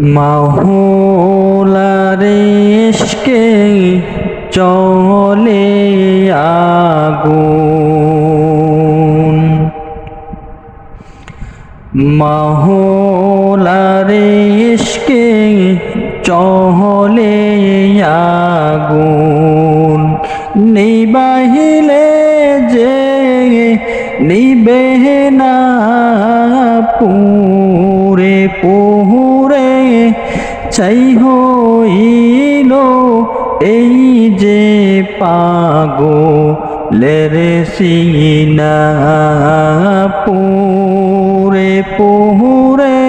মাহুলারিশকে চলে আগুন। মাহুলারিশকে চলে আগুন। নিবাহিলে যে নিবে না পুরে পুরে চাই হইল এই যে পাগো লেরে সিনা পুরে পুরে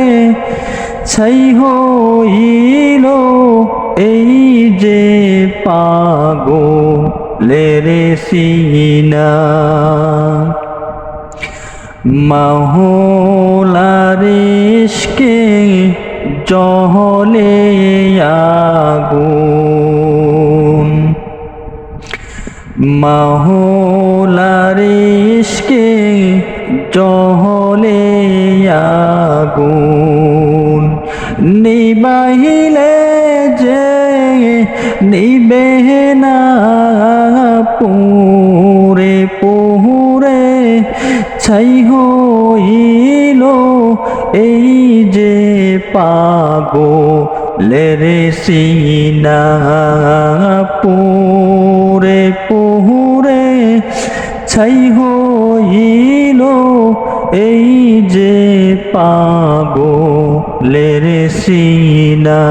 ছাই হইল এই যে পাগো লেরে সিনা। মাহুলারিশকে জহলে আগুন। মাহুলারিশকে জহলে আগুন। নিবাহিলে যে নিবে না ছাই হইল এই যে পাগো লেরে সিনা পুরে পুরে ছাই হইল এই যে পাগো লেরে সিনা।